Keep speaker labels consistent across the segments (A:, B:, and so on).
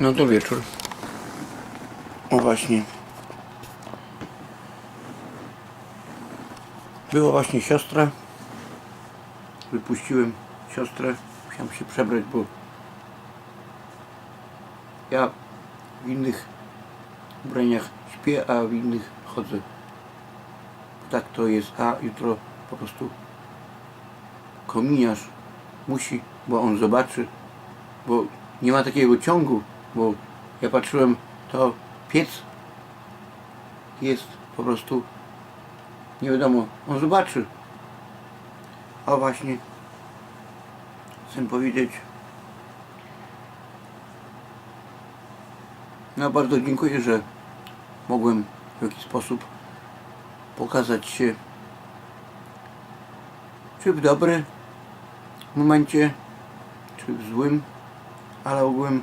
A: No to wieczór. O właśnie. Była właśnie siostra. Wypuściłem siostrę. Musiałem się przebrać, bo ja w innych ubraniach śpię, a w innych chodzę. Tak to jest, a jutro po prostu kominiarz musi, bo on zobaczy, bo nie ma takiego ciągu, bo ja patrzyłem, to piec jest po prostu nie wiadomo, on zobaczy. A właśnie chcę powiedzieć no bardzo dziękuję, że mogłem w jakiś sposób pokazać się czy w dobrym momencie, czy w złym, ale ogółem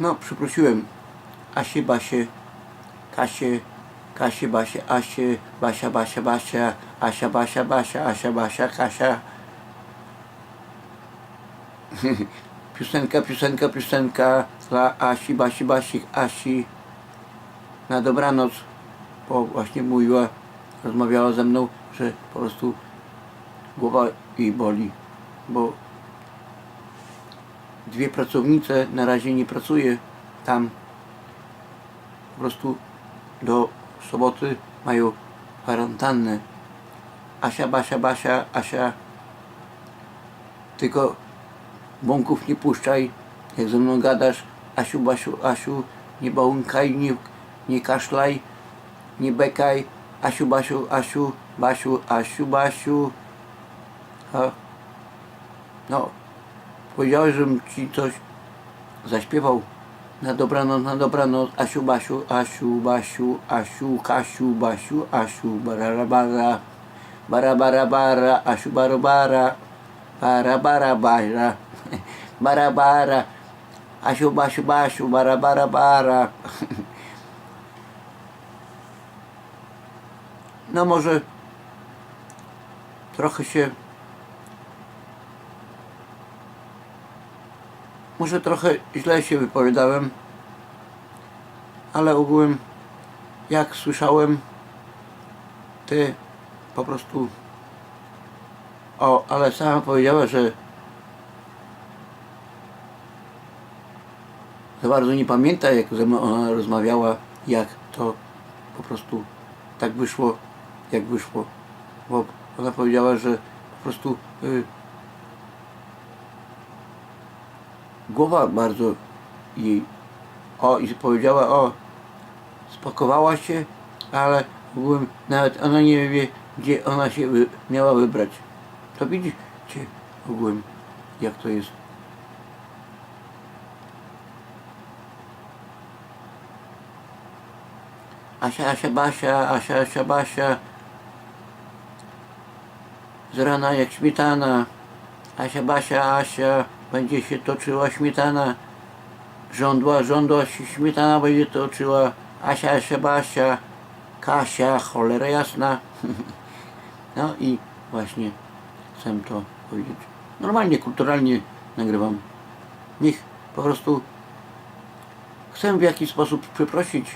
A: no przeprosiłem Asię, Basię, Kasię, Kasię, Basię, Asię, Basia, Basia, Basia, Asia, Basia, Basia, Asia, Basia, Kasia. piosenka, piosenka, piosenka dla Asi, Basi, Basi, Asi. Na dobranoc, bo właśnie mówiła, rozmawiała ze mną, że po prostu głowa jej boli, bo dwie pracownice na razie nie pracuje tam. Po prostu do soboty mają kwarantannę. Asia, Basia, Basia, Asia. Tylko bąków nie puszczaj, jak ze mną gadasz. Asiu, Basiu, Asiu, nie bałąkaj, nie, nie kaszlaj, nie bekaj. Asiu, Basiu, Asiu, Basiu, Asiu, Basiu. A, no, powiedziałeś, żebym ci coś zaśpiewał. Na dobranoc, na dobranoc, Asiu, Basiu, Asiu, Basiu, Asiu, Kasiu, Basiu, Asiu, bara, bara, bara, Asiu, bara, bara, bara, bara, bara, bara, bara, Asiu, Basiu, Basiu, bara, bara, bara. No może trochę się Może trochę źle się wypowiadałem, ale ogółem jak słyszałem, ty po prostu o, ale sama powiedziała, że za bardzo nie pamięta, jak ze mną ona rozmawiała, jak to po prostu tak wyszło, jak wyszło. Bo ona powiedziała, że po prostu y, głowa bardzo jej o i powiedziała o spakowała się ale ogółem nawet ona nie wie gdzie ona się wy, miała wybrać. To widzicie ogółem jak to jest. Asia, Asia, Basia, Asia, Asia, Basia. Z rana jak śmietana. Asia, Basia, Asia będzie się toczyła śmietana żądła, żądła się śmietana będzie toczyła Asia, Asia, Basia Kasia, cholera jasna. No i właśnie chcę to powiedzieć. Normalnie, kulturalnie nagrywam. Niech po prostu chcę w jakiś sposób przeprosić.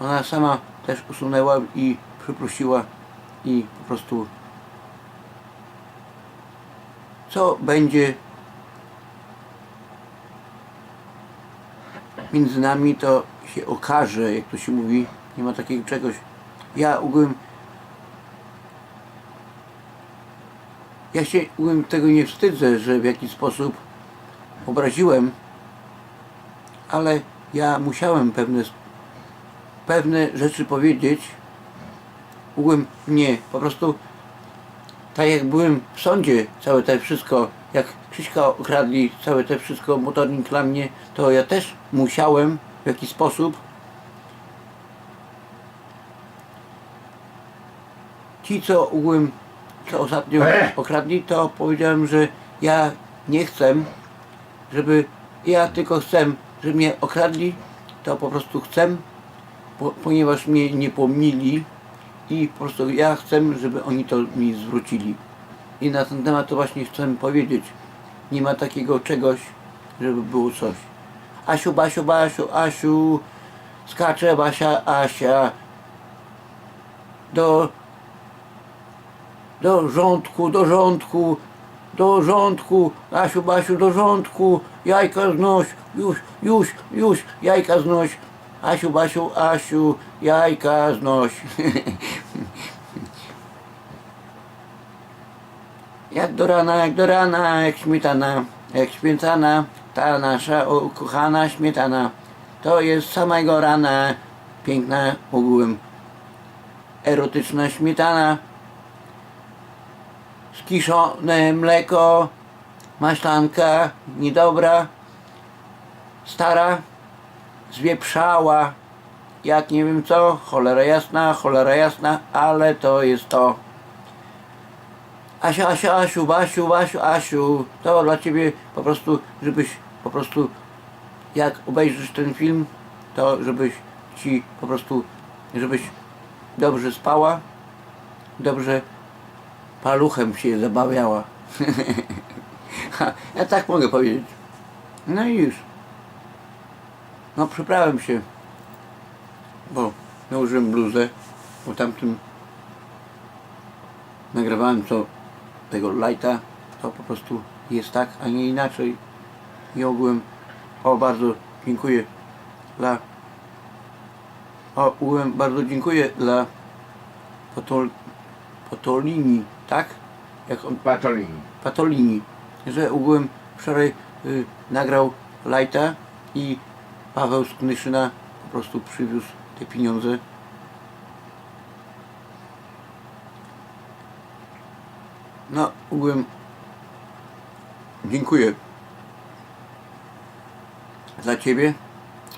A: Ona sama też usunęła i przeprosiła i po prostu co będzie między nami to się okaże, jak to się mówi, nie ma takiego czegoś. Ja ogółem ja się ogółem tego nie wstydzę, że w jakiś sposób obraziłem, ale ja musiałem pewne pewne rzeczy powiedzieć. Ogółem nie, po prostu tak jak byłem w sądzie, całe te wszystko, jak Krzyśka okradli, całe te wszystko, motornik dla mnie, to ja też musiałem w jakiś sposób ci, co ogółem, co ostatnio okradli, to powiedziałem, że ja nie chcę, żeby, ja tylko chcę, żeby mnie okradli, to po prostu chcę, po, ponieważ mnie nie pomnili i po prostu ja chcę, żeby oni to mi zwrócili. I na ten temat to właśnie chcę powiedzieć. Nie ma takiego czegoś, żeby było coś. Asiu, Basiu, Basiu, Asiu, skacze Basia, Asia. Do, do rządku, do rządku, do rządku, Asiu, Basiu, do rządku, jajka znoś, już, już, już, jajka znoś. Asiu, Basiu, Asiu, jajka znoś. Jak do rana, jak do rana, jak śmietana, jak śmietana, ta nasza ukochana śmietana. To jest samego rana, piękna ogółem, erotyczna śmietana. Skiszone mleko, maślanka niedobra, stara, zwieprzała, jak nie wiem co, cholera jasna, cholera jasna, ale to jest to. Asiu, Asiu, Asiu, Basiu, Basiu, Asiu, to dla Ciebie po prostu, żebyś po prostu, jak obejrzysz ten film, to żebyś Ci po prostu, żebyś dobrze spała, dobrze paluchem się zabawiała. Ja tak mogę powiedzieć. No i już. No przybrałem się, bo nałożyłem bluzę, bo tamtym nagrywałem co tego lighta, to po prostu jest tak, a nie inaczej. I ogółem, o bardzo dziękuję dla, o ogółem bardzo dziękuję dla Potol, Potolini, tak? Jak on,
B: Patolini.
A: Patolini, że ogółem wczoraj y, nagrał lighta i Paweł z Knyszyna po prostu przywiózł te pieniądze No, ogółem dziękuję za Ciebie,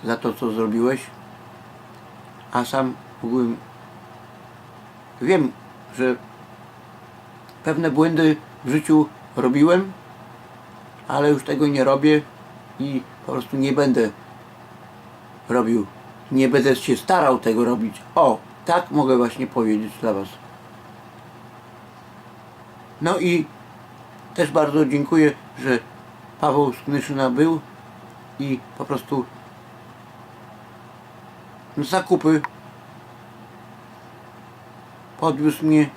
A: za to, co zrobiłeś, a sam ogółem wiem, że pewne błędy w życiu robiłem, ale już tego nie robię i po prostu nie będę robił. Nie będę się starał tego robić. O, tak mogę właśnie powiedzieć dla Was. No i też bardzo dziękuję, że Paweł z Knyszyna był i po prostu zakupy podwiózł mnie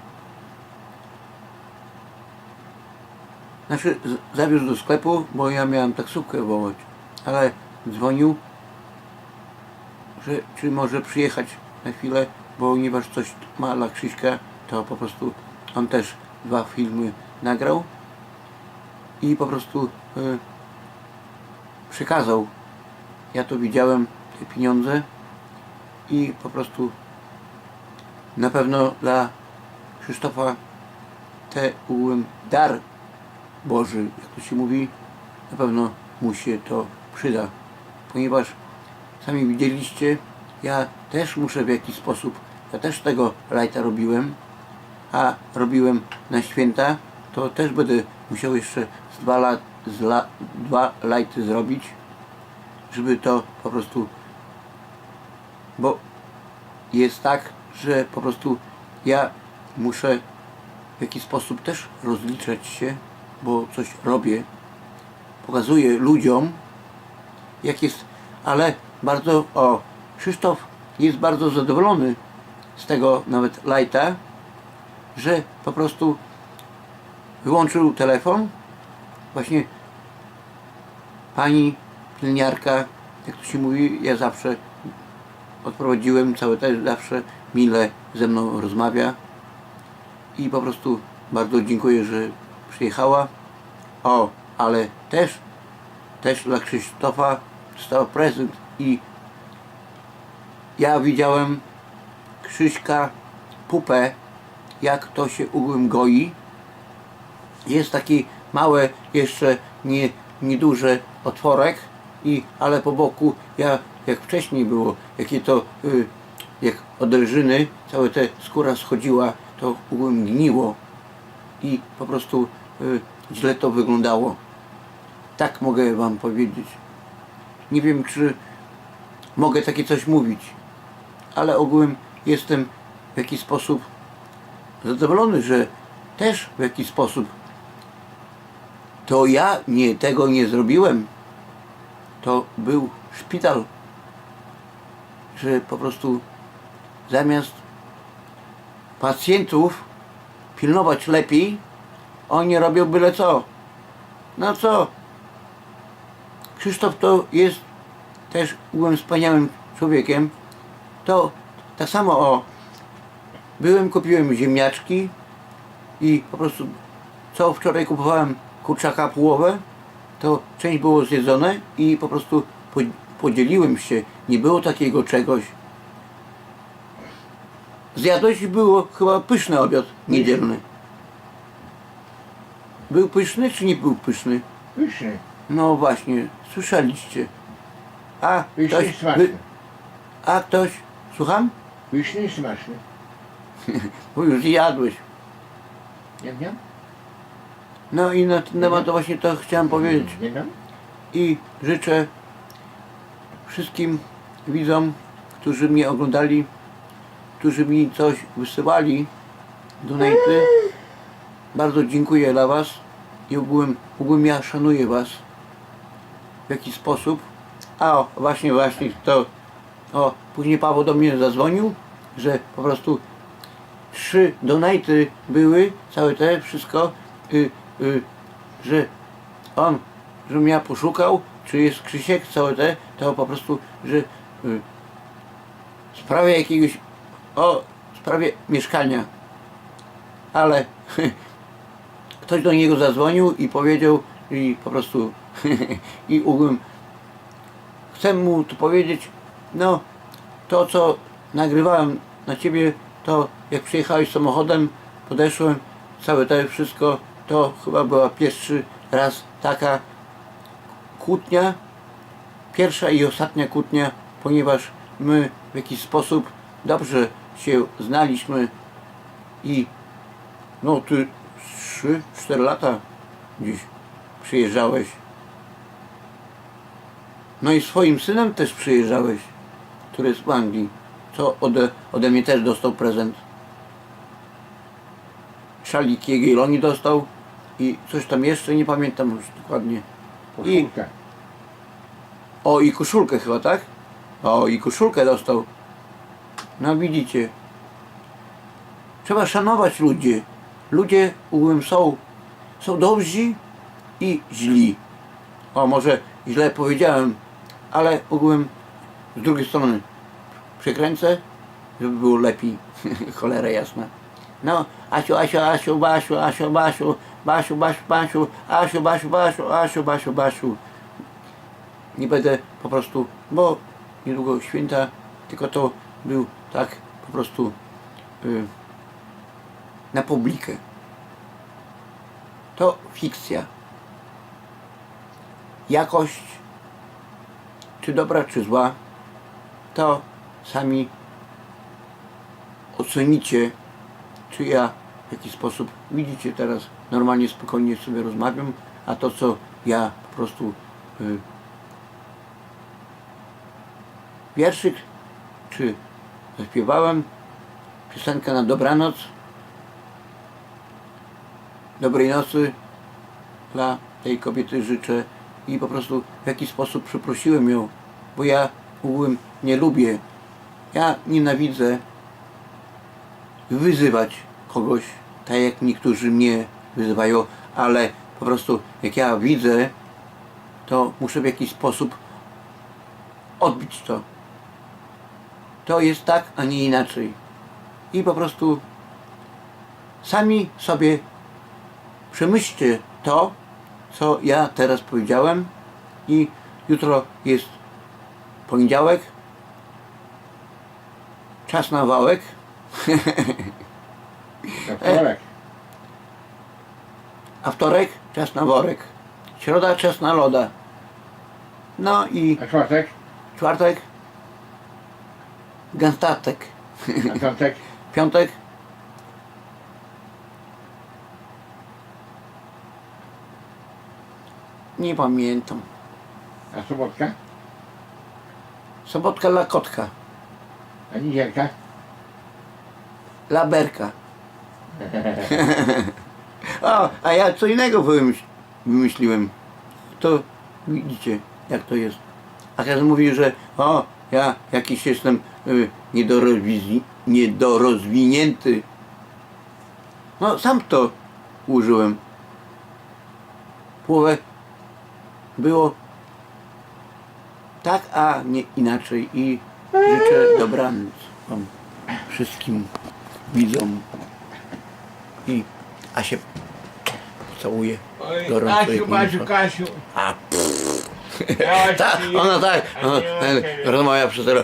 A: znaczy zawiózł do sklepu, bo ja miałem taksówkę wołać, ale dzwonił, że czy może przyjechać na chwilę, bo ponieważ coś ma dla Krzyśka, to po prostu on też dwa filmy nagrał i po prostu y, przekazał. Ja to widziałem, te pieniądze i po prostu na pewno dla Krzysztofa te ugłem dar Boży, jak to się mówi, na pewno mu się to przyda, ponieważ sami widzieliście, ja też muszę w jakiś sposób, ja też tego lajta robiłem, a robiłem na święta, to też będę musiał jeszcze z dwa, lat, z la, dwa lajty zrobić, żeby to po prostu, bo jest tak, że po prostu ja muszę w jakiś sposób też rozliczać się, bo coś robię, pokazuję ludziom, jak jest, ale bardzo, o, Krzysztof jest bardzo zadowolony z tego nawet lajta, że po prostu wyłączył telefon. Właśnie pani pielniarka, jak to się mówi, ja zawsze odprowadziłem, całe też zawsze mile ze mną rozmawia i po prostu bardzo dziękuję, że przyjechała. O, ale też, też dla Krzysztofa dostał prezent i ja widziałem Krzyśka pupę jak to się ugłem goi. Jest taki małe, jeszcze nie, nieduży otworek, i, ale po boku, ja, jak wcześniej było, jakie to, y, jak od ryżyny, całe te skóra schodziła, to ugłem gniło i po prostu y, źle to wyglądało. Tak mogę Wam powiedzieć. Nie wiem, czy mogę takie coś mówić, ale ogółem jestem w jakiś sposób zadowolony, że też w jakiś sposób. To ja nie, tego nie zrobiłem. To był szpital, że po prostu zamiast pacjentów pilnować lepiej, oni robią byle co. No co? Krzysztof to jest też byłem wspaniałym człowiekiem. To tak samo o byłem, kupiłem ziemniaczki i po prostu co wczoraj kupowałem kurczaka połowę, to część było zjedzone i po prostu po- podzieliłem się. Nie było takiego czegoś. Zjadłeś i było chyba pyszny obiad niedzielny. Był pyszny czy nie był pyszny?
B: Pyszny.
A: No właśnie, słyszeliście. A
B: Pyszny i
A: ktoś,
B: smaczny.
A: a ktoś, słucham?
B: Pyszny i smaczny.
A: Bo już jadłeś.
B: Nie wiem?
A: No i na ten temat to właśnie to chciałem powiedzieć.
B: Nie wiem?
A: I życzę wszystkim widzom, którzy mnie oglądali, którzy mi coś wysyłali, donaty. Bardzo dziękuję dla Was i ogółem, ogółem ja szanuję Was w jakiś sposób. A o, właśnie, właśnie to, o, później Paweł do mnie zadzwonił, że po prostu trzy donaty były, całe te, wszystko, y, y, że on, żebym ja poszukał, czy jest Krzysiek, całe te, to po prostu, że y, w sprawie jakiegoś, o, sprawie mieszkania, ale ktoś do niego zadzwonił i powiedział i po prostu i ugłem chcę mu tu powiedzieć no to co nagrywałem na ciebie to jak przyjechałeś samochodem podeszłem całe to wszystko to chyba była pierwszy raz taka kłótnia pierwsza i ostatnia kłótnia ponieważ my w jakiś sposób dobrze się znaliśmy i no ty 3-4 lata gdzieś przyjeżdżałeś. No i swoim synem też przyjeżdżałeś, który jest w Anglii, co ode, ode mnie też dostał prezent. Szalik Jagiellonii dostał i coś tam jeszcze, nie pamiętam już dokładnie. I,
B: Koszulkę.
A: o i koszulkę chyba, tak? O i koszulkę dostał. No widzicie. Trzeba szanować ludzi. Ludzie ugłem są, są dobrzy i źli. O może źle powiedziałem, ale ugłem z drugiej strony przekręcę, żeby było lepiej. Cholera jasna. No, Asiu, Asiu, Asiu, Basiu, Asiu, Basiu, Basiu, Basiu, Basiu, Asiu, Basiu, Basiu, Asiu, Basiu, Basiu. Nie będę po prostu, bo niedługo święta, tylko to był tak po prostu y, na publikę. To fikcja. Jakość, czy dobra, czy zła, to sami ocenicie, czy ja w jakiś sposób, widzicie teraz, normalnie, spokojnie sobie rozmawiam, a to, co ja po prostu y, wierszyk, czy zaśpiewałem, piosenkę na dobranoc, dobrej nocy dla tej kobiety życzę i po prostu w jakiś sposób przeprosiłem ją, bo ja ogółem nie lubię, ja nienawidzę wyzywać kogoś, tak jak niektórzy mnie wyzywają, ale po prostu jak ja widzę, to muszę w jakiś sposób odbić to. To jest tak, a nie inaczej. I po prostu sami sobie przemyślcie to, co ja teraz powiedziałem i jutro jest poniedziałek, czas na wałek,
B: Na wtorek.
A: a wtorek czas na worek, środa czas na loda, no i
B: A czwartek?
A: czwartek gęstatek,
B: A piątek?
A: piątek nie pamiętam,
B: A sobotka?
A: sobotka dla kotka,
B: A niedzielka?
A: laberka. A, a ja co innego wymyśl, wymyśliłem. To widzicie, jak to jest. A każdy mówi, że o, ja jakiś jestem y, niedorozwi- niedorozwinięty. No, sam to użyłem. Połowę było tak, a nie inaczej. I życzę dobranoc wam wszystkim widzom. I a się całuję gorąco.
B: Kasiu, Basiu. Kasiu.
A: A
B: Ja
A: ta,
B: ci-
A: ona tak, ona,
B: okej.
A: rozmawia przez tyle.